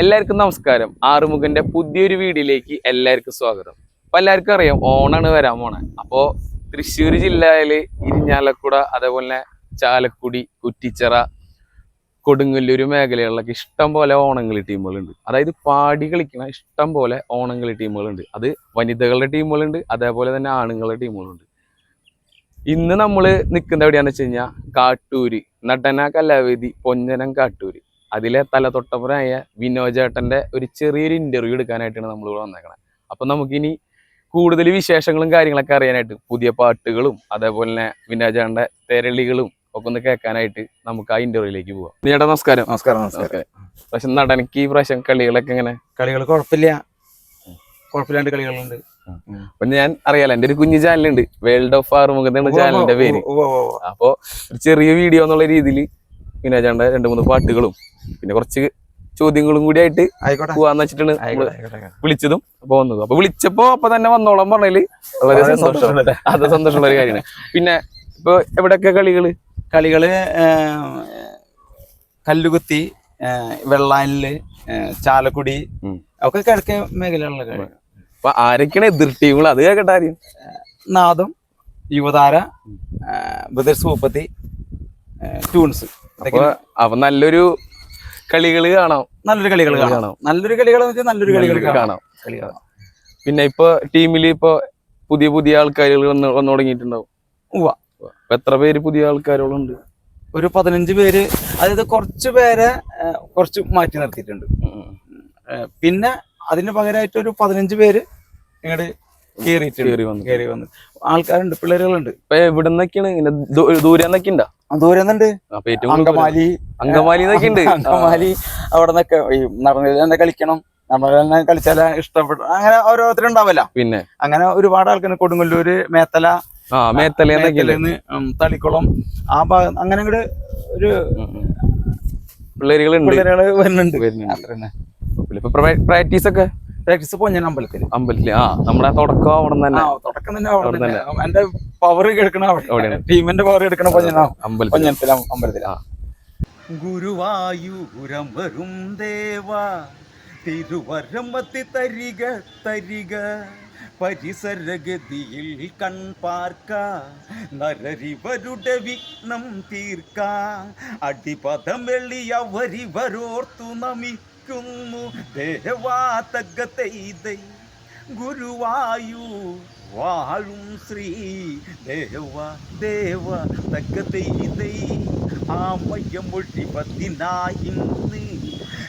എല്ലാവർക്കും നമസ്കാരം. ആറുമുഖന്റെ പുതിയൊരു വീഡിയോയിലേക്ക് എല്ലാവർക്കും സ്വാഗതം. അപ്പൊ എല്ലാവർക്കും അറിയാം ഓണാണ് വരാൻ പോണെ. അപ്പോൾ തൃശ്ശൂർ ജില്ലയിൽ ഇരിഞ്ഞാലക്കുട അതേപോലെ ചാലക്കുടി കുറ്റിച്ചിറ കൊടുങ്ങല്ലൂർ മേഖലകളിലൊക്കെ ഇഷ്ടം പോലെ ഓണങ്ങളി ടീമുകളുണ്ട്. അതായത് പാടി കളിക്കുന്ന ഇഷ്ടം പോലെ ഓണങ്ങളി ടീമുകളുണ്ട്. അത് വനിതകളുടെ ടീമുകളുണ്ട് അതേപോലെ തന്നെ ആണുങ്ങളുടെ ടീമുകളുണ്ട്. ഇന്ന് നമ്മൾ നിൽക്കുന്ന എവിടെയാണെന്ന് വെച്ച് കഴിഞ്ഞാൽ കാട്ടൂര് നടന കലാവേദി പൊന്നനം കാട്ടൂര്. അതിലെ തല തലതൊട്ടപ്പുറമായ വിനോജേട്ടന്റെ ഒരു ചെറിയൊരു ഇന്റർവ്യൂ എടുക്കാനായിട്ടാണ് നമ്മൾ ഇവിടെ വന്നേക്കണത് അപ്പൊ നമുക്കിനി കൂടുതൽ വിശേഷങ്ങളും കാര്യങ്ങളൊക്കെ അറിയാനായിട്ട് പുതിയ പാട്ടുകളും അതേപോലെ തന്നെ വിനോജേട്ടന്റെ തെരളികളും ഒക്കെ ഒന്ന് കേൾക്കാനായിട്ട് നമുക്ക് ആ ഇന്റർവ്യൂയിലേക്ക് പോവാം. ചേട്ടാ നമസ്കാരം. നമസ്കാരം നമസ്കാരം. പക്ഷെ നടനക്ക് ഈ പ്രാവശ്യം കളികളൊക്കെ എങ്ങനെ? കളികൾ കുഴപ്പമില്ല. കുഴപ്പമില്ലാണ്ട് കളികളുണ്ട്. അപ്പൊ ഞാൻ അറിയാലോ എന്റെ ഒരു കുഞ്ഞു ചാനലുണ്ട് വേൾഡ് ഓഫ് ആറുമുഖത്ത് ചാനലിന്റെ പേര്. അപ്പോ ചെറിയ വീഡിയോ എന്നുള്ള രീതിയിൽ വിനോജേട്ടന്റെ രണ്ട് മൂന്ന് പാട്ടുകളും പിന്നെ കുറച്ച് ചോദ്യങ്ങളും കൂടി ആയിട്ട് പോവാന്ന് വെച്ചിട്ടാണ്. വിളിച്ചതും അപ്പൊ വന്നതും. അപ്പൊ വിളിച്ചപ്പോ അപ്പൊ തന്നെ വന്നോളാൻ പറഞ്ഞാൽ വളരെ സന്തോഷം. അത് സന്തോഷമുള്ള ഒരു കാര്യമാണ്. പിന്നെ ഇപ്പൊ എവിടെയൊക്കെ കളികൾ? കളികൾ കല്ലുകുത്തി വെള്ളാനിൽ ചാലക്കുടി ഒക്കെ കിഴക്കേ മേഖലകളിലെ കളി. അപ്പൊ ആരൊക്കെയാണ് എതിർ ടീമുകൾ അത് കേൾക്കട്ടെ നാദം യുവതാര ഏ, മുപ്പത്തി ടൂൺസ്. ട്യൂൺസ് അപ്പൊ അവ നല്ലൊരു കളികൾ കാണാം. നല്ലൊരു കളികൾ കാണാം. നല്ലൊരു കളികൾ നല്ലൊരു കളികൾ കാണാം. പിന്നെ ഇപ്പൊ ടീമിൽ ഇപ്പൊ പുതിയ പുതിയ ആൾക്കാരുകൾ വന്ന് വന്നു തുടങ്ങിയിട്ടുണ്ടാവും. എത്ര പേര് പുതിയ ആൾക്കാരുകളുണ്ട് ഒരു പതിനഞ്ച് പേര്. അതായത് കുറച്ച് പേരെ കുറച്ച് മാറ്റി നിർത്തിയിട്ടുണ്ട്. പിന്നെ അതിന് പകരമായിട്ട് ഒരു പതിനഞ്ച് പേര് ഇങ്ങോട്ട് കയറിയിട്ടുണ്ട് കേറി കയറി വന്ന് ആൾക്കാരുണ്ട് പിള്ളേരുകളുണ്ട്. ഇപ്പൊ ഇവിടെ നിന്നൊക്കെയാണ് ഇങ്ങനെ ദൂരെ നിന്നൊക്കെ ഉണ്ടോ? ദൂരെ നിന്നുണ്ട് അങ്കമാലി. അങ്കമാലി ഉണ്ട്. അങ്കമാലി. അവിടെ നിന്നൊക്കെ ഈ നടന്നിൽ തന്നെ കളിക്കണം. നമ്മൾ തന്നെ കളിച്ചാൽ ഇഷ്ടപ്പെട്ടു അങ്ങനെ ഓരോരുത്തരുണ്ടാവല്ല. പിന്നെ? അങ്ങനെ ഒരുപാട് ആൾക്കാർ കൊടുങ്ങല്ലൂര് മേത്തല. മേത്തല? തളിക്കുളം. ആ ഭാഗം അങ്ങനെ അങ്ങോട്ട് ഒരു പിള്ളേരുകൾ പിള്ളേരുകൾ വരുന്നുണ്ട്. പ്രാക്ടീസ് ഒക്കെ പ്രാക്ടീസ് പൊഞ്ഞൻ അമ്പലത്തിൽ അമ്പലത്തിൽ ആ നമ്മുടെ തുടക്കം അവിടെ തന്നെ. ആ, തുടക്കം തന്നെ അവിടെ തന്നെ. എന്റെ പവർ എടുക്കണ അവിടെ. ടീമിന്റെ പവർ എടുക്കണ പൊഞ്ഞനാ അമ്പലത്തിൽ ആ ഗുരുവായൂരം വരും ദേവ. തിരുവരമത്തി തരിക. തരിക പരിസരഗതിയിൽ കൺപാർക്ക നരരിവരുടെ വിഘ്നം തീർക്ക. അടിപദം വെള്ളിയവരിവരോർത്തു ദേവാതകതൈതൈ ഗുരുവായു വാഴും ശ്രീ ദേവ ദേവ തകതൈതൈ ആമയമൊഴി പതിനായിന്ന്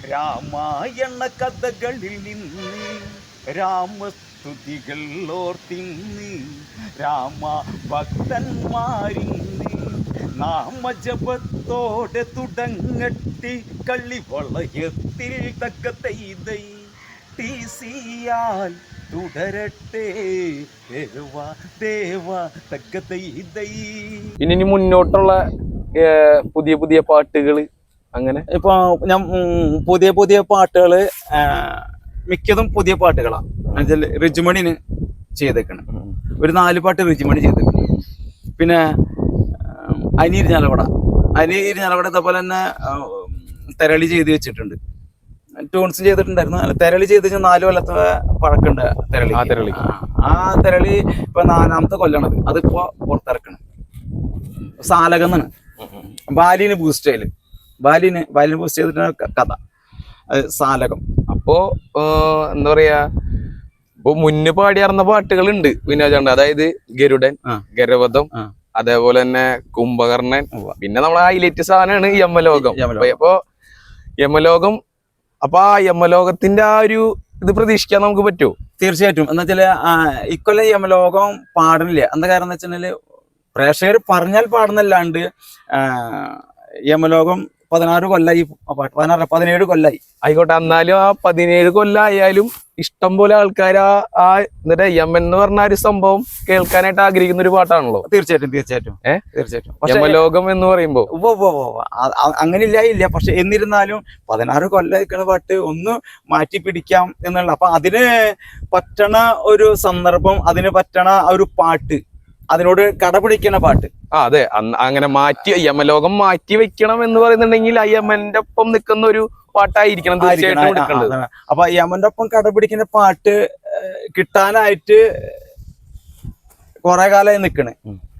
രാമായണ കഥകളിൽ നിന്ന് രാമസ്തുതികൾ ഓർത്തിന്ന് രാമ ഭക്തന്മാരിന്ന് നാമജപത്തോടെ തുടങ്ങട്ടി കള്ളി വളയത്തിൽ ടി സിയാൽ തുടരട്ടെ ദേവ ദേവ തക്കതൈതൈ പിന്നെ ഇനി മുന്നോട്ടുള്ള പുതിയ പുതിയ പാട്ടുകൾ അങ്ങനെ? ഇപ്പൊ ഞാൻ പുതിയ പുതിയ പാട്ടുകൾ മിക്കതും പുതിയ പാട്ടുകളാണ് എന്നുവെച്ചാൽ റിജുമണിന് ചെയ്തേക്കണം. ഒരു നാല് പാട്ട് റിജുമണി ചെയ്തേക്കണം. പിന്നെ ഉം, അനിയിരിഞ്ഞാലവട അനിയിരിഞ്ഞാലവട ഇതേപോലെ തന്നെ തെരളി ചെയ്ത് വെച്ചിട്ടുണ്ട്. ടൂൺസ് ചെയ്തിട്ടുണ്ടായിരുന്നു. തെരളി ചെയ്ത് വെച്ചാൽ നാല് കൊല്ലത്തെ പഴക്കുണ്ട് തെരളി ആ തെരളി ആ തെരളി ഇപ്പൊ നാലാമത്തെ കൊല്ലണത്. അതിപ്പോ പുറത്തിറക്കണം. സാലകന്നാണ്. ബാലിന് ബൂസ്റ്റ് ചെയ്യൽ. ബാലിന് ബാലിന് ബൂസ്റ്റ് ചെയ്തിട്ടാണ് കഥ. സാലകം. അപ്പോ എന്താ പറയാ ഇപ്പൊ മുന്നേ പാടിയാർന്ന പാട്ടുകളുണ്ട് വിനോദ അതായത് ഗരുഡൻ. ഗരവധം. അതേപോലെ തന്നെ കുംഭകർണൻ പിന്നെ നമ്മൾ ഹൈലൈറ്റ് സാധനമാണ് യമലോകം. അപ്പൊ യമലോകം അപ്പൊ ആ യമലോകത്തിന്റെ ആ ഒരു ഇത് പ്രതീക്ഷിക്കാൻ നമുക്ക് പറ്റുമോ തീർച്ചയായിട്ടും. എന്ന് വെച്ചാൽ ഇക്കൊല്ലം യമലോകം പാടുന്നില്ല? എന്താ കാരണം എന്ന് വെച്ചാൽ പ്രേക്ഷകർ പറഞ്ഞാൽ പാടുന്നല്ലാണ്ട് യമലോകം പതിനാറ് കൊല്ലായി. പതിനാറ് പതിനേഴ് കൊല്ലായി. ആയിക്കോട്ടെ എന്നാലും ആ പതിനേഴ് കൊല്ലായാലും ഇഷ്ടം പോലെ ആൾക്കാർ ആ ആ എന്നിട്ട് യമൻ എന്ന് പറഞ്ഞ ഒരു സംഭവം കേൾക്കാനായിട്ട് ആഗ്രഹിക്കുന്ന ഒരു പാട്ടാണല്ലോ. തീർച്ചയായിട്ടും തീർച്ചയായിട്ടും. ഏഹ് തീർച്ചയായിട്ടും. ലോകം എന്ന് പറയുമ്പോ. അങ്ങനെ ഇല്ല ഇല്ല. പക്ഷെ എന്നിരുന്നാലും പതിനാറ് കൊല്ലം പാട്ട് ഒന്ന് മാറ്റി പിടിക്കാം എന്നുള്ള അപ്പൊ അതിന് പറ്റണ ഒരു സന്ദർഭം അതിന് പറ്റണ ഒരു പാട്ട് അതിനോട് കടപിടിക്കണ പാട്ട്. ആ അതെ. അങ്ങനെ മാറ്റി യമലോകം മാറ്റി വെക്കണം എന്ന് പറയുന്നുണ്ടെങ്കിൽ അയ്യമ്മന്റെ ഒപ്പം നിൽക്കുന്ന ഒരു പാട്ടായിരിക്കണം തീർച്ചയായിട്ടും. അപ്പൊ യമന്റെ ഒപ്പം കടപിടിക്കുന്ന പാട്ട് കിട്ടാനായിട്ട് കുറെ കാലമായി നിക്കണേ.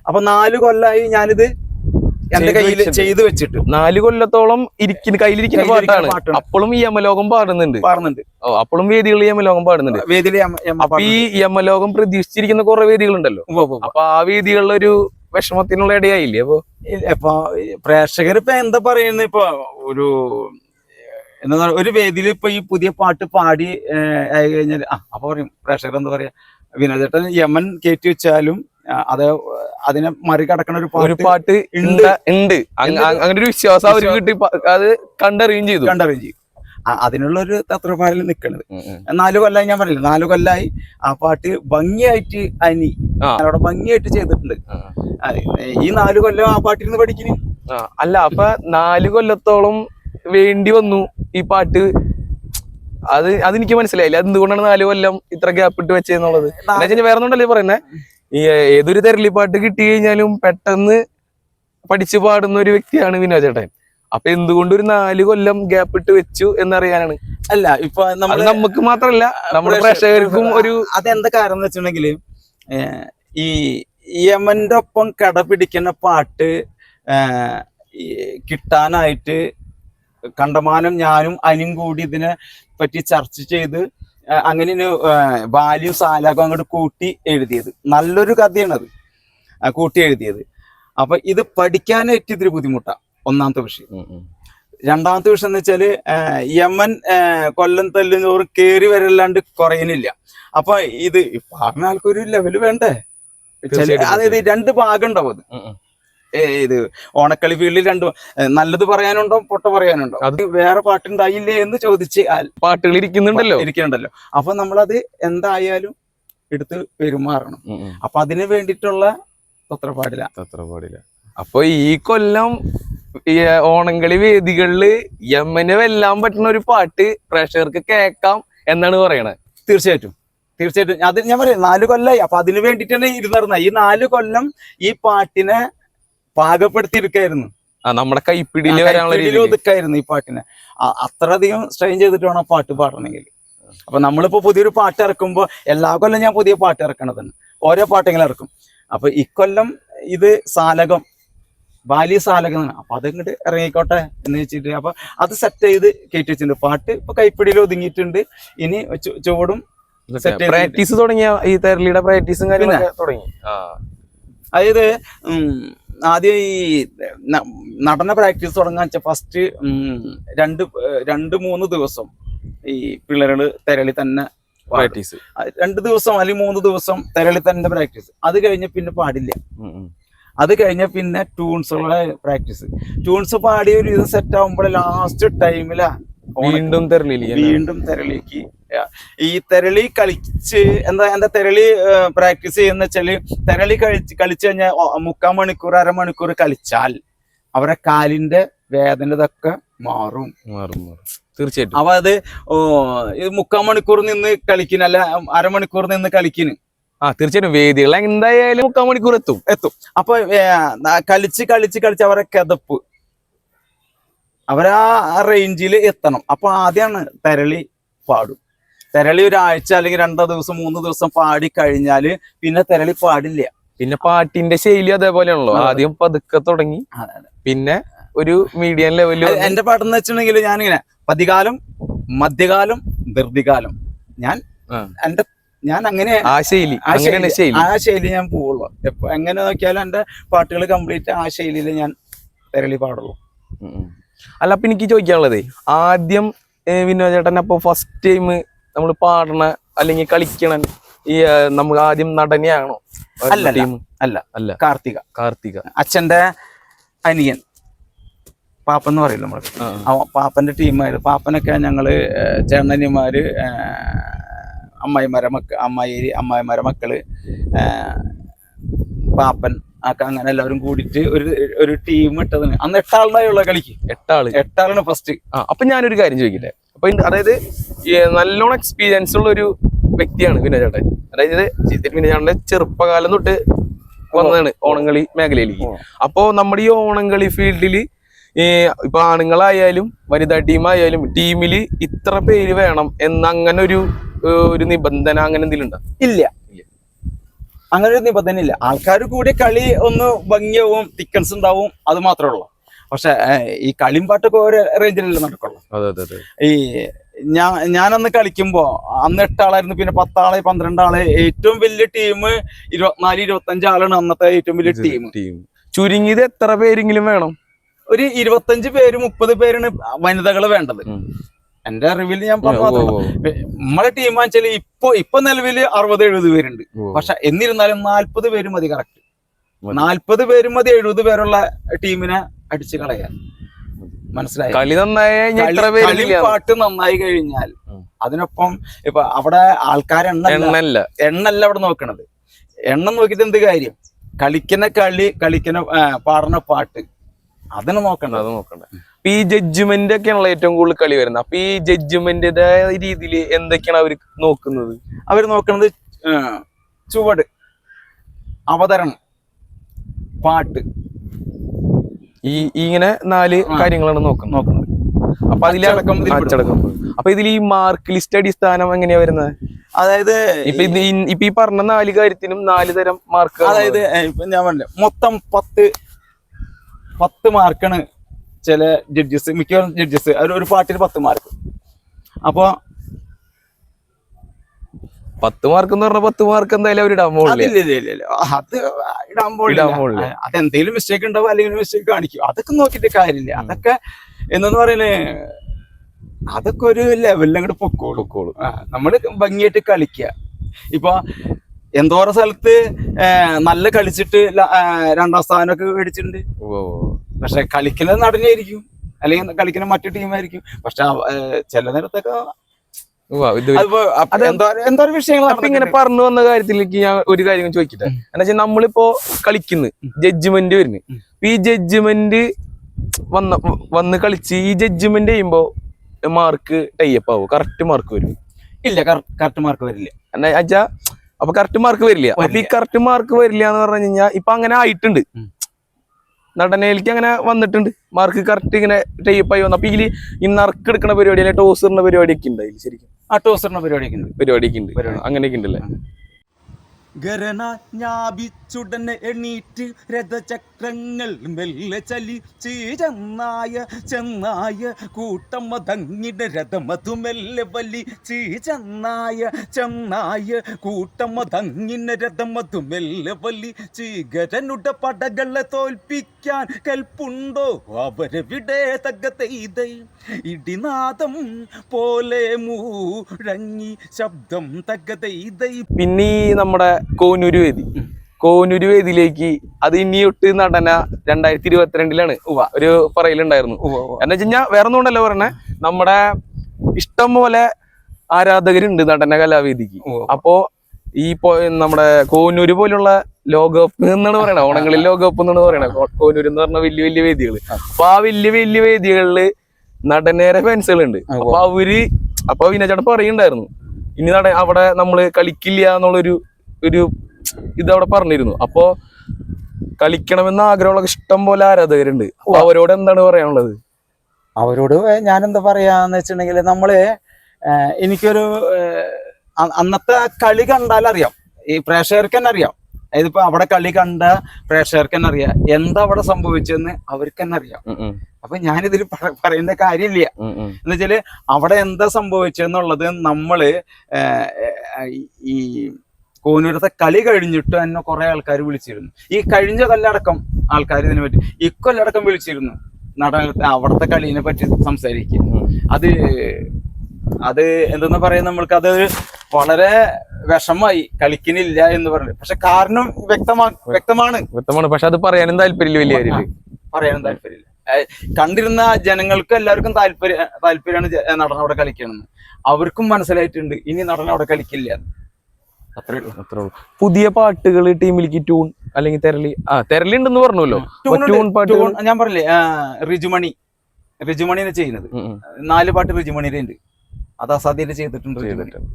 അപ്പൊ നാല് കൊല്ലായി ഞാനിത് എന്റെ കയ്യിൽ ചെയ്ത് വെച്ചിട്ട്. നാല് കൊല്ലത്തോളം ഇരിക്കുന്ന കയ്യിലിരിക്കുന്ന പാട്ടാണ്. അപ്പോഴും ഈ യമലോകം പാടുന്നുണ്ട്. പാടുന്നുണ്ട്. ഓ അപ്പോഴും വേദികളിൽ യമലോകം പാടുന്നുണ്ട്. വേദിയിൽ അപ്പൊ ഈ യമലോകം പ്രതീക്ഷിച്ചിരിക്കുന്ന കുറെ വേദികളുണ്ടല്ലോ. അപ്പൊ ആ വേദികളിലൊരു വിഷമത്തിനുള്ള ഇടയായില്ലേ അപ്പൊ? ഇപ്പൊ പ്രേക്ഷകർ ഇപ്പൊ എന്താ പറയുന്നത് ഇപ്പൊ ഒരു എന്താ പറയുക ഒരു വേദിയിൽ ഇപ്പൊ ഈ പുതിയ പാട്ട് പാടി ആയി കഴിഞ്ഞാൽ ആ അപ്പൊ പറയും പ്രേക്ഷകർ എന്താ പറയാ വിനോദേട്ടൻ യമൻ കയറ്റി വെച്ചാലും അത് അതിനെ മറികടക്കണ ഒരു ഒരു പാട്ട് ഉണ്ട്. ഉണ്ട് ഉണ്ട്. അങ്ങ- അങ്ങ- അങ്ങനെ ഒരു വിശ്വാസം അവർക്ക് കിട്ടി. അത് കണ്ടറിയും ചെയ്തു. കണ്ടറിയും ചെയ്യും അതിനുള്ള ഒരു തത്രപാലിൽ നിൽക്കണത് നാലു കൊല്ലായി ഞാൻ പറഞ്ഞില്ല നാലു കൊല്ലായി ആ പാട്ട് ഭംഗിയായിട്ട് അനി. അവിടെ ഭംഗിയായിട്ട് ചെയ്തിട്ടുണ്ട്. ഈ നാലു കൊല്ലം ആ പാട്ടിരുന്ന് പഠിക്കുന്നു അല്ല അപ്പൊ നാലു കൊല്ലത്തോളം വേണ്ടി വന്നു ഈ പാട്ട്. അത് അതെനിക്ക് മനസ്സിലായില്ല. അത് എന്തുകൊണ്ടാണ് നാല് കൊല്ലം ഇത്ര ഗ്യാപ്പ് ഇട്ട് വെച്ചെന്നുള്ളത് വേറെ ഒന്നുണ്ടല്ലേ പറയുന്നത് ഈ ഏതൊരു തെരളി പാട്ട് കിട്ടി കഴിഞ്ഞാലും പെട്ടെന്ന് പഠിച്ചു പാടുന്ന ഒരു വ്യക്തിയാണ് വിനോദ ചേട്ടൻ. അപ്പൊ എന്തുകൊണ്ട് ഒരു നാല് കൊല്ലം ഗ്യാപ്പ് ഇട്ട് വെച്ചു എന്നറിയാനാണ്. അല്ല ഇപ്പൊ നമുക്ക് മാത്രല്ല നമ്മുടെ പ്രേക്ഷകർക്കും ഒരു അതെന്താ കാരണം എന്ന് വെച്ചിട്ടുണ്ടെങ്കിൽ ഈ യമന്റെ ഒപ്പം കടപിടിക്കുന്ന പാട്ട് കിട്ടാനായിട്ട് കണ്ടമാനം ഞാനും അനും കൂടി ഇതിനെ പറ്റി ചർച്ച ചെയ്ത് അങ്ങനെ ഒരു, സാലാക്കും അങ്ങോട്ട് കൂട്ടി എഴുതിയത്. നല്ലൊരു കഥയാണത്. അത് കൂട്ടി എഴുതിയത്. അപ്പൊ ഇത് പഠിക്കാനായിട്ട് ഇത്തിരി ബുദ്ധിമുട്ടാണ് ഒന്നാമത്തെ വിഷയം. രണ്ടാമത്തെ വിഷയം എന്ന് വെച്ചാൽ യമൻ കൊല്ലം തല്ലുന്നോറ് കേറി വരല്ലാണ്ട് കുറയുന്നില്ല. അപ്പൊ ഇത് പറഞ്ഞ ആൾക്കൊരു ലെവൽ വേണ്ടേ? അതായത് രണ്ട് ഭാഗം ഉണ്ടാവും അത്. ഇത് ഓണക്കളി ഫീൽഡിൽ രണ്ട് നല്ലത് പറയാനുണ്ടോ പൊട്ട പറയാനുണ്ടോ? അത് വേറെ പാട്ടുണ്ടായില്ലേ എന്ന് ചോദിച്ച് പാട്ടുകൾ ഇരിക്കുന്നുണ്ടല്ലോ. ഇരിക്കുന്നുണ്ടല്ലോ. അപ്പൊ നമ്മളത് എന്തായാലും എടുത്ത് പെരുമാറണം. അപ്പൊ അതിന് വേണ്ടിയിട്ടുള്ള പത്രപ്പാടില്ല അത്ര അപ്പൊ ഈ കൊല്ലം ഈ ഓണംകളി വേദികളിൽ യമന് വെല്ലാൻ പറ്റുന്ന ഒരു പാട്ട് പ്രേക്ഷകർക്ക് കേൾക്കാം എന്നാണ് പറയണത് തീർച്ചയായിട്ടും. തീർച്ചയായിട്ടും. അത് ഞാൻ പറയാം നാല് കൊല്ലായി. അപ്പൊ അതിന് വേണ്ടിട്ടാണ് ഇരുന്നിരുന്ന ഈ നാല് കൊല്ലം ഈ പാട്ടിനെ പാകപ്പെടുത്തിയിരിക്കായിരുന്നു. ആ നമ്മുടെ കൈപ്പിടിയിൽ വരാനുള്ള ഒതുക്കായിരുന്നു ഈ പാട്ടിനെ. അത്ര അത്രയധികം സ്ട്രെയിൻ ചെയ്തിട്ട് വേണം പാട്ട് പാടണമെങ്കിൽ. അപ്പൊ നമ്മളിപ്പോ പുതിയൊരു പാട്ട് ഇറക്കുമ്പോ എല്ലാ കൊല്ലം ഞാൻ പുതിയ പാട്ട് ഇറക്കണതാണ് ഓരോ പാട്ടെങ്കിലും ഇറക്കും. അപ്പൊ ഇക്കൊല്ലം ഇത് സാലകം ബാലി സാലകം അപ്പൊ അതങ്ങോട്ട് ഇറങ്ങിക്കോട്ടെ എന്ന് വെച്ചിട്ട് അപ്പൊ അത് സെറ്റ് ചെയ്ത് കയറ്റി വെച്ചിട്ടുണ്ട്. പാട്ട് ഇപ്പൊ കൈപ്പിടിയിൽ ഒതുങ്ങിയിട്ടുണ്ട്. ഇനി ചുവടും പ്രാക്ടീസ് തുടങ്ങിയ ഈ തെരളിയുടെ പ്രാക്ടീസും കാര്യങ്ങളൊക്കെ തുടങ്ങി. അതായത് ആദ്യം ഈ നടന പ്രാക്ടീസ് തുടങ്ങാൻ വെച്ചാൽ ഫസ്റ്റ് രണ്ട് രണ്ട് മൂന്ന് ദിവസം ഈ പിള്ളേരുകൾ തെരളി തന്നെ പ്രാക്ടീസ്. രണ്ട് ദിവസം അല്ലെങ്കിൽ മൂന്ന് ദിവസം തെരളി തന്നെ പ്രാക്ടീസ്. അത് കഴിഞ്ഞ് പിന്നെ പാടില്ല. അത് കഴിഞ്ഞ പിന്നെ ട്യൂൺസുള്ള പ്രാക്ടീസ്. ട്യൂൺസ് പാടി ഒരു ഇത് സെറ്റ് ആകുമ്പോൾ ലാസ്റ്റ് ടൈമിലാ വീണ്ടും തെരളിയിലേക്ക് വീണ്ടും തെരളിക്ക് ഈ തെരളി കളിച്ച് എന്താ എന്താ തെരളി പ്രാക്ടീസ് ചെയ്യുന്ന വെച്ചാൽ തെരളി കളിച്ച് കളിച്ചു കഴിഞ്ഞാൽ മുക്കാൽ മണിക്കൂർ അരമണിക്കൂർ കളിച്ചാൽ അവരെ കാലിന്റെ വേദന ഇതൊക്കെ മാറും മാറും. തീർച്ചയായിട്ടും. അപ്പൊ അത് മുക്കാൽ മണിക്കൂർ നിന്ന് കളിക്കിന് അല്ല അരമണിക്കൂർ നിന്ന് കളിക്കുന്നു ആ തീർച്ചയായിട്ടും വേദികൾ എന്തായാലും മുക്കാൽ മണിക്കൂർ എത്തും. എത്തും. അപ്പൊ കളിച്ച് കളിച്ച് കളിച്ച് അവരെ കിതപ്പ്. അവരാ റേഞ്ചിൽ എത്തണം. അപ്പൊ ആദ്യമാണ് തരളി പാടും. തെരളി ഒരാഴ്ച അല്ലെങ്കിൽ രണ്ടോ ദിവസം മൂന്ന് ദിവസം പാടി കഴിഞ്ഞാൽ പിന്നെ തരളി പാടില്ല. പിന്നെ പാട്ടിന്റെ ശൈലി അതേപോലെയാണല്ലോ. അതെ. ആദ്യം പതുക്കെ തുടങ്ങി. പിന്നെ ഒരു മീഡിയം ലെവലിൽ എന്റെ പാട്ടെന്ന് വെച്ചിട്ടുണ്ടെങ്കിൽ ഞാനിങ്ങനെ പതികാലം മധ്യകാലം ധൃതികാലം. ഞാൻ എന്റെ ഞാൻ അങ്ങനെ ആ ശൈലി ആ ശൈലി ശൈലി. ആ ശൈലി ഞാൻ പോവുള്ളൂ. എപ്പോ എങ്ങനെ നോക്കിയാലും എന്റെ പാട്ടുകൾ കംപ്ലീറ്റ് ആ ശൈലിയിൽ ഞാൻ തരളി പാടുള്ളൂ. അല്ല അപ്പൊ എനിക്ക് ചോദിക്കാനുള്ളത് ആദ്യം വിനോദ ചേട്ടൻ അപ്പൊ ഫസ്റ്റ് ടൈം നമ്മൾ പാടണ അല്ലെങ്കിൽ കളിക്കണ ഈ നമ്മൾ നമുക്ക് ആദ്യം നടനെയാണോ? അല്ല അല്ല അല്ല കാർത്തിക. കാർത്തിക. അച്ഛന്റെ അനിയൻ. പാപ്പ എന്ന് പറയില്ല നമ്മൾ ആ പാപ്പന്റെ ടീമായിരുന്നു പാപ്പനൊക്കെ ഞങ്ങൾ ചേട്ടനിമാര് അമ്മായിമാരെ മക്ക അമ്മായി അമ്മായിമാരെ മക്കൾ പാപ്പൻ ഒക്കെ അങ്ങനെ എല്ലാവരും കൂടിയിട്ട് ഒരു ഒരു ടീം ഇട്ടതിന്. അന്ന് എട്ടാളുണ്ടായുള്ള കളിക്ക്. എട്ടാൾ. എട്ടാളാണ് ഫസ്റ്റ് ആ അപ്പൊ ഞാനൊരു കാര്യം ചോദിക്കട്ടെ? അപ്പൊ അതായത് നല്ലോണം എക്സ്പീരിയൻസ് ഉള്ള ഒരു വ്യക്തിയാണ് വിനോദ് ചേട്ടൻ. അതായത് വിനോദ് ചേട്ടന്റെ ചെറുപ്പകാലം തൊട്ട് വന്നതാണ് ഓണംകളി മേഖലയിലേക്ക്. അപ്പോ നമ്മുടെ ഈ ഓണംകളി ഫീൽഡിൽ ഈ ഇപ്പൊ ആണുങ്ങളായാലും വനിതാ ടീമായാലും ടീമിൽ ഇത്ര പേര് വേണം എന്നങ്ങനൊരു ഒരു ഒരു നിബന്ധന അങ്ങനെ എന്തെങ്കിലും ഉണ്ടോ? ഇല്ല. അങ്ങനെ ഒരു നിബന്ധന ഇല്ല. ആൾക്കാർ കൂടി കളി ഒന്ന് ഭംഗിയാവും തിക്കൻസ് ഉണ്ടാവും അത് മാത്രമേ ഉള്ളൂ. പക്ഷെ ഈ കളിയും പാട്ടൊക്കെ ഒരു റേഞ്ചിലല്ലേ നടക്കുള്ളൂ. ഈ ഞാൻ ഞാനന്ന് കളിക്കുമ്പോ അന്ന് എട്ടാളായിരുന്നു പിന്നെ പത്താൾ പന്ത്രണ്ടാൾ. ഏറ്റവും വലിയ ടീം ഇരുപത്തിനാല് ഇരുപത്തഞ്ച് ആളാണ് അന്നത്തെ ഏറ്റവും വലിയ ടീം ടീം ചുരുങ്ങിയത് എത്ര പേരെങ്കിലും വേണം? ഒരു ഇരുപത്തഞ്ച് പേര് മുപ്പത് പേരാണ് വനിതകൾ വേണ്ടത്. എന്റെ അറിവിൽ ഞാൻ പറഞ്ഞു നമ്മളെ ടീം ഇപ്പൊ ഇപ്പൊ നിലവിൽ അറുപത് എഴുപത് പേരുണ്ട് പക്ഷെ എന്നിരുന്നാലും നാല്പത് പേരും മതി കറക്റ്റ്. നാല്പത് പേരും മതി എഴുപത് പേരുള്ള ടീമിനെ അടിച്ചു കളയാൻ. മനസ്സിലായി? കളി കളി പാട്ട് നന്നായി കഴിഞ്ഞാൽ അതിനൊപ്പം ഇപ്പൊ അവിടെ ആൾക്കാരെണ്ണല്ല. എണ്ണല്ല. എണ്ണല്ല അവിടെ നോക്കണത്. എണ്ണം നോക്കിയിട്ട് എന്ത് കാര്യം? കളിക്കുന്ന കളി കളിക്കുന്ന പാടുന്ന പാട്ട്. അതിനെ നോക്കണ്ട അത് നോക്കണ്ട. അപ്പൊ ഈ ജഡ്ജ്മെന്റ് ഒക്കെയാണല്ലോ ഏറ്റവും കൂടുതൽ കളി വരുന്നത്. അപ്പൊ ഈ ജഡ്ജ്മെന്റിന്റെ രീതിയിൽ എന്തൊക്കെയാണ് അവർ നോക്കുന്നത്? അവർ നോക്കുന്നത് ചുവട് അവതരണം പാട്ട്. ഈ ഇങ്ങനെ നാല് കാര്യങ്ങളാണ് നോക്കുന്നത്. നോക്കുന്നത്. അപ്പൊ അതിലടക്കം അച്ചടക്കം അപ്പൊ ഇതിൽ ഈ മാർക്ക് ലിസ്റ്റ് അടിസ്ഥാനം എങ്ങനെയാ വരുന്നത്? അതായത് ഇപ്പൊ ഇത് ഇപ്പൊ ഈ പറഞ്ഞ നാല് കാര്യത്തിനും നാല് തരം മാർക്ക് അതായത് ഇപ്പൊ ഞാൻ പറഞ്ഞില്ല മൊത്തം പത്ത് പത്ത് മാർക്കാണ് ചില ജഡ്ജസ് മിക്കവാറും ജഡ്ജസ് അവർ ഒരു പാർട്ടിയിൽ പത്ത് മാർക്ക് അപ്പൊ പത്ത് മാർക്ക് എന്ന് പറഞ്ഞ പത്ത് മാർക്ക് എന്തായാലും അവർ ഇടാൻ. അത് ഇടാൻ. അതെന്തെങ്കിലും മിസ്റ്റേക്ക് ഉണ്ടാവും അല്ലെങ്കിൽ മിസ്റ്റേക്ക് കാണിക്കും. അതൊക്കെ നോക്കിട്ട് കാര്യമില്ല. അതൊക്കെ എന്നു പറയുന്നത് അതൊക്കെ ഒരു ലെവലിൽ അങ്ങോട്ട് പൊക്കോളൂ. ആ, നമ്മൾ ഭംഗിയായിട്ട് കളിക്കുക ഇപ്പൊ എന്തോരം സ്ഥലത്ത് നല്ല കളിച്ചിട്ട് രണ്ടാം സ്ഥാനമൊക്കെ മേടിച്ചിട്ടുണ്ട്? പക്ഷെ കളിക്കുന്നത് നടനായിരിക്കും അല്ലെങ്കിൽ കളിക്കുന്ന മറ്റു ടീമായിരിക്കും പക്ഷെ ചില നേരത്തൊക്കെ ഇങ്ങനെ പറഞ്ഞു വന്ന കാര്യത്തിലേക്ക് ഞാൻ ഒരു കാര്യം ചോദിക്കട്ടെ? എന്താ വെച്ചാൽ നമ്മളിപ്പോ കളിക്കുന്നു. ജഡ്ജ്മെന്റ് വരുന്നു. ഈ ജഡ്ജ്മെന്റ് വന്ന വന്ന് കളിച്ച് ഈ ജഡ്ജ്മെന്റ് ചെയ്യുമ്പോ മാർക്ക് ടൈപ്പ് ആവും? കറക്റ്റ് മാർക്ക് വരും ഇല്ല കറക്റ്റ് മാർക്ക് വരില്ല. എന്നാ വെച്ചാ അപ്പൊ കറക്റ്റ് മാർക്ക് വരില്ല. അപ്പൊ ഈ. കറക്റ്റ് മാർക്ക് വരില്ല എന്ന് പറഞ്ഞു കഴിഞ്ഞാൽ ഇപ്പൊ അങ്ങനെ ആയിട്ടുണ്ട്. നടനയിലേക്ക് അങ്ങനെ വന്നിട്ടുണ്ട്. മാർക്ക് കറക്റ്റ് ഇങ്ങനെ ടൈപ്പ് ആയി വന്നു. അപ്പൊ ഇതിൽ ഈ നറുക്ക് എടുക്കുന്ന പരിപാടി അല്ലെങ്കിൽ ടോസറിന്റെ ഇടുന്ന പരിപാടിയൊക്കെ ഉണ്ട് അതിൽ ശരിക്കും? ആ ടോസറിന്റെ പരിപാടിയൊക്കെ ഉണ്ട്. പരിപാടിയൊക്കെ ഉണ്ട്. പരിപാടി. അങ്ങനെയൊക്കെ ഉണ്ടല്ലേ? ജ്ഞാപിച്ചുടനെ എണീറ്റ് രഥചക്രങ്ങൾ മെല്ലെ ചലിച്ച് ചെന്നായ ചെന്നായ കൂട്ടമ്മ തങ്ങിട രഥമതു മെല്ലെ വലി ചെന്നായ ചെന്നായ കൂട്ടമ്മ തങ്ങിന രഥമതു മെല്ലെ വലി ചീകരനുട പടകളെ തോൽപ്പിക്കാൻ കൽപ്പുണ്ടോ? അവരെ വിടെ തകതെയ്തൈ ഇടിനാദം പോലെ മൂഴങ്ങി ശബ്ദം തകതെയ്തൈ പിന്നെ നമ്മുടെ കോനൂര് വേദി. കോനൂര് വേദിയിലേക്ക് അത് ഇനി തൊട്ട് നടന രണ്ടായിരത്തി ഇരുപത്തിരണ്ടിലാണ് ഉവ ഒരു പറയലുണ്ടായിരുന്നു. എന്ന് വെച്ച് കഴിഞ്ഞാൽ വേറെ ഒന്നുകൊണ്ടല്ല പറഞ്ഞേ. നമ്മുടെ ഇഷ്ടം പോലെ ആരാധകരുണ്ട് നടന കലാവേദിക്ക്. അപ്പോ ഈ നമ്മുടെ കോനൂര് പോലുള്ള ലോകകപ്പ് എന്നാണ് പറയണത് ഓണങ്ങളിൽ ലോകകപ്പ് എന്നാണ് പറയണത് കോനൂര് എന്ന് പറഞ്ഞ വലിയ വലിയ വേദികൾ. അപ്പൊ ആ വലിയ വലിയ വേദികളിൽ നടനേരെ ഫാൻസുകളുണ്ട്. അപ്പൊ അവർ അപ്പൊ വിനോചേട്ടൻ പറയുണ്ടായിരുന്നു ഇനി നട അവിടെ നമ്മൾ കളിക്കില്ല എന്നുള്ളൊരു ഒരു ഇത് അവിടെ പറഞ്ഞിരുന്നു. അപ്പോ കളിക്കണമെന്ന് ആഗ്രഹമുള്ള ഇഷ്ടം പോലെ ആരാധകരുണ്ട്. അപ്പൊ അവരോട് എന്താണ് പറയാനുള്ളത്? അവരോട് ഞാൻ എന്താ പറയാന്ന് വെച്ചിട്ടുണ്ടെങ്കിൽ നമ്മൾ എനിക്കൊരു അന്നത്തെ കളി കണ്ടാൽ അറിയാം ഈ പ്രേക്ഷകർക്ക് തന്നെ അറിയാം ഇതിപ്പോ അവിടെ കളി കണ്ട പ്രേക്ഷകർക്ക് തന്നെ അറിയാം എന്താ അവിടെ സംഭവിച്ചെന്ന് അവർക്ക് തന്നെ അറിയാം അപ്പൊ ഞാനിതിൽ പറ- പറയേണ്ട കാര്യമില്ല. എന്ന് വെച്ചാൽ അവിടെ എന്താ സംഭവിച്ചെന്നുള്ളത് നമ്മൾ ഈ കോനൂരത്തെ കളി കഴിഞ്ഞിട്ട് തന്നെ കുറെ ആൾക്കാർ വിളിച്ചിരുന്നു. ഈ കഴിഞ്ഞ കൊല്ലടക്കം ആൾക്കാർ ഇതിനെ പറ്റി ഇക്കൊല്ലടക്കം വിളിച്ചിരുന്നു. നടനത്തെ അവിടുത്തെ കളിനെ പറ്റി സംസാരിക്കും. അത് അത് എന്തെന്ന് പറയുന്ന നമ്മൾക്ക് അത് വളരെ വിഷമായി കളിക്കുന്നില്ല എന്ന് പറഞ്ഞു. പക്ഷെ കാരണം വ്യക്തമാ വ്യക്തമാണ്. വ്യക്തമാണ്. പക്ഷെ അത് പറയാനും താല്പര്യമില്ല വലിയ കാര്യം പറയാനും താല്പര്യമില്ല. കണ്ടിരുന്ന ജനങ്ങൾക്ക് എല്ലാവർക്കും താല്പര്യ താല്പര്യമാണ് നടൻ അവിടെ കളിക്കണമെന്ന്. അവർക്കും മനസ്സിലായിട്ടുണ്ട് ഇനി നടൻ അവിടെ കളിക്കില്ല എന്ന്. അത്രേ ഉള്ളൂ. പുതിയ പാട്ടുകൾ ടീമിലേക്ക് ട്യൂൺ അല്ലെങ്കിൽ തെരളി ആ തെരളി ഉണ്ടെന്ന് പറഞ്ഞല്ലോ ട്യൂൺ പാട്ട് ഞാൻ പറഞ്ഞില്ലേ റിജുമണി റിജുമണി. റിജുമണിനെ ചെയ്യുന്നത്. നാല് പാട്ട് റിജുമണിയുടെ ഉണ്ട്. അത് അസാധ്യത ചെയ്തിട്ടുണ്ട് ചെയ്തിട്ടുണ്ട്.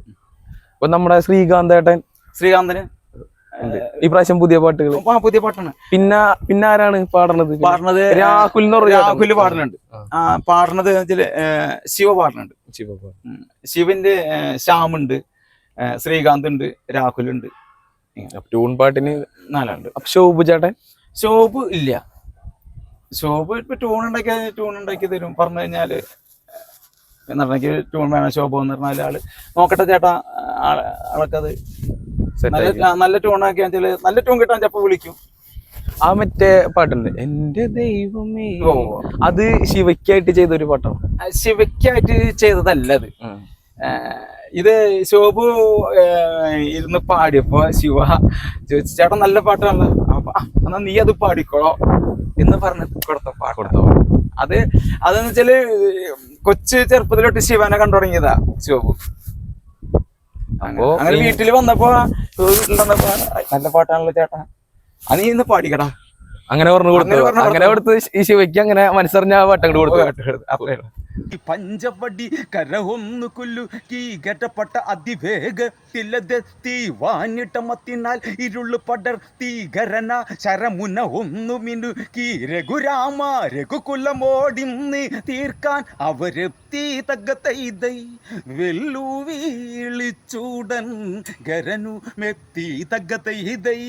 അപ്പൊ നമ്മുടെ ശ്രീകാന്തേട്ടൻ ശ്രീകാന്തന് ഉണ്ട് ഈ പ്രാവശ്യം പുതിയ പാട്ടുകൾ. ആ പുതിയ പാട്ടാണ്. പിന്നെ പിന്നെ ആരാണ് പാടണത് പാടണത് രാഹുൽ രാഹുൽ. പാടുന്നുണ്ട്. ആ. പാടണത് ശിവ പാടുന്നുണ്ട്. ശിവ ശിവന്റെ ശ്യാമുണ്ട്. ശ്രീകാന്ത് ഉണ്ട് രാഹുൽ ഉണ്ട്. ട്യൂൺ പാട്ടിന് നാലുണ്ട് ശോഭു ചേട്ടൻ? ശോഭ് ഇല്ല. ശോഭ് ഇപ്പൊ ട്യൂൺ ഉണ്ടാക്കിയാൽ ട്യൂൺ ഉണ്ടാക്കി തരും പറഞ്ഞു കഴിഞ്ഞാൽ. എനിക്ക് ട്യൂൺ വേണം ശോഭ എന്ന് പറഞ്ഞാൽ ആൾ. നോക്കട്ടെ ചേട്ടാ ആൾക്കത് നല്ല നല്ല ട്യൂൺ ആക്കിയാൽ വെച്ചാൽ നല്ല ട്യൂൺ കിട്ടാൻ ചിലപ്പോ വിളിക്കും. ആ മറ്റേ പാട്ടുണ്ട് എന്റെ ദൈവമേ. അത് ശിവയ്ക്കായിട്ട് ചെയ്ത ഒരു പാട്ടാണ് ശിവയ്ക്കായിട്ട് ചെയ്തതല്ല അത്. ഇത് ശോഭു ഇരുന്ന് പാടിയപ്പോ ശിവ ചോദിച്ചു ചേട്ടൻ നല്ല പാട്ടാണ് അപ്പൊ എന്നാ നീ അത് പാടിക്കോളോ. എന്ന് പറഞ്ഞ് കൊടുത്ത പാട്ട് കൊടുത്തോ അത് അതെന്ന് വെച്ചാൽ കൊച്ചു ചെറുപ്പത്തിലോട്ട് ശിവനെ കണ്ടു തുടങ്ങിയതാ ശോഭു. അങ്ങനെ വീട്ടിൽ വന്നപ്പോ വീട്ടിൽ വന്നപ്പോ നല്ല പാട്ടാണല്ലോ ചേട്ടാ. അത് നീ ഇന്ന് പാടിക്കടാ. അങ്ങനെ പറഞ്ഞു കൊടുത്തു അങ്ങനെ കൊടുത്ത് ഈ ശിവയ്ക്ക് അങ്ങനെ മനസ്സറിഞ്ഞ ആ കൊടുത്തു പഞ്ചവടി കരഹൊന്നു കൊല്ലു കീകറ്റപ്പെട്ട അതിവേഗത്തിലതെത്തി വാനിട്ടമത്തിനാൽ ഇരുൾ പടർ തീകരന ശരമുന ഒന്നു മിനു കീ രഘുരാമ രഘുകുലമോടിന്ന് തീർക്കാൻ അവരെത്തി തകതൈതൈ വെല്ലു വീളിച്ചൂടൻ ഗരനു മെത്തി തകതൈതൈ